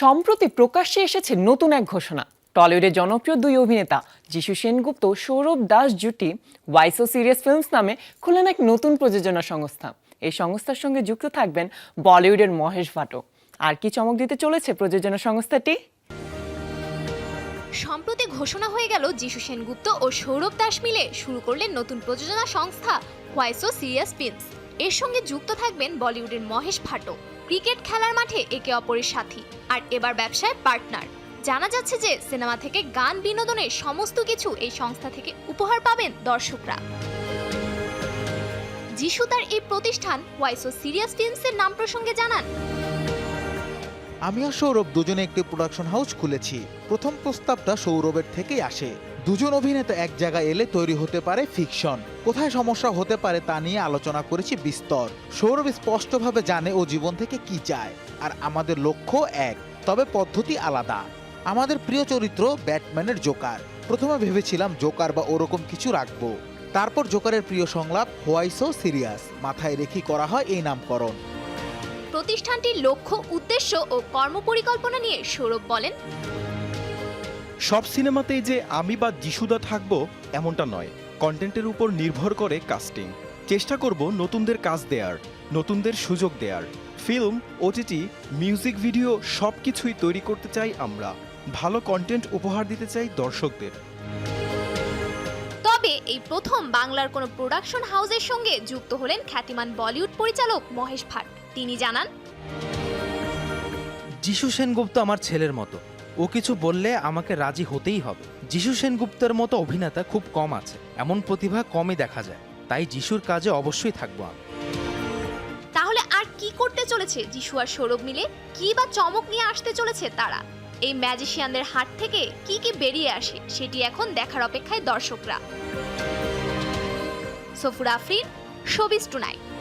সম্প্রতি প্রকাশ্যে এসেছে নতুন এক ঘোষণা। টলিউডের জনপ্রিয় দুই অভিনেতা, যিশু সেনগুপ্ত সৌরভ দাস জুটি ওয়াইসো সিরিয়াস ফিল্মস নামে খুললেন এক নতুন প্রযোজনা সংস্থা। এই সংস্থার সঙ্গে যুক্ত থাকবেন বলিউডের মহেশ ভাটো। আর কি চমক দিতে চলেছে প্রযোজনা সংস্থাটি? সম্প্রতি ঘোষণা হয়ে গেল, যিশু সেনগুপ্ত ও সৌরভ দাস মিলে শুরু করলেন নতুন প্রযোজনা সংস্থা হোয়াইসো সিরিয়াস ফিল্মস। এর সঙ্গে যুক্ত থাকবেন বলিউডের মহেশ ভাটো। ক্রিকেট খেলার মাঠে একে অপরের সাথী আর এবার ব্যবসায় পার্টনার। জানা যাচ্ছে যে সিনেমা থেকে গান বিনোদনের সমস্ত কিছু এই সংস্থা থেকে উপহার পাবেন দর্শকরা। যিশু তার এই প্রতিষ্ঠান হোয়াইসো সিরিয়াস ফিল্মসের নাম প্রসঙ্গে জানান। আমি আর সৌরভ দুজনে একটি প্রোডাকশন হাউস খুলেছি। প্রথম প্রস্তাবটা সৌরভের থেকেই আসে। দুজন অভিনেতা এক জায়গায় এলে তৈরি হতে পারে ফিকশন। কোথায় সমস্যা হতে পারে তা নিয়ে আলোচনা করেছি বিস্তর। সৌরভ স্পষ্টভাবে জানে ও জীবন থেকে কি চায়, আর আমাদের লক্ষ্য এক, তবে পদ্ধতি আলাদা। আমাদের প্রিয় চরিত্র ব্যাটম্যানের জোকার। প্রথমে ভেবেছিলাম জোকার বা ওরকম কিছু রাখব। তারপর জোকারের প্রিয় সংলাপ হোয়াইসো সিরিয়াস, মাথায় রেখি করা হয় এই নামকরণ। প্রতিষ্ঠানটির লক্ষ্য, উদ্দেশ্য ও কর্মপরিকল্পনা নিয়ে সৌরভ বলেন সব সিনেমাতেই যে আমি বা যিশুদা থাকব এমনটা নয়। কন্টেন্টের উপর নির্ভর করে কাস্টিং। চেষ্টা করব নতুনদের কাজ দেয়ার নতুনদের সুযোগ দেয়ার। ফিল্ম ওটিটি মিউজিক ভিডিও সব কিছুই তৈরি করতে চাই আমরা। ভালো কন্টেন্ট উপহার দিতে চাই দর্শকদের। তবে এই প্রথম বাংলার কোনো প্রোডাকশন হাউসের সঙ্গে যুক্ত হলেন খ্যাতিমান বলিউড পরিচালক মহেশ ভাট। তিনি জানান যিশু সেনগুপ্ত আমার ছেলের মতো। ও কিছু বললে আমাকে রাজি হতেই হবে। যিশু সেনগুপ্তের মতো অভিনেতা খুব কম আছে। এমন প্রতিভা কমই দেখা যায়। তাই যিশুর কাজে অবশ্যই থাকব আমি। তাহলে আর কি করতে চলেছে যিশু আর সৌরভ মিলে? কি বা চমক নিয়ে আসতে চলেছে তারা? এই ম্যাজিশিয়ানদের হাত থেকে কি কি বেরিয়ে আসে, সেটি এখন দেখার অপেক্ষায় দর্শকরা। Safoor Afrin showbiz tonight.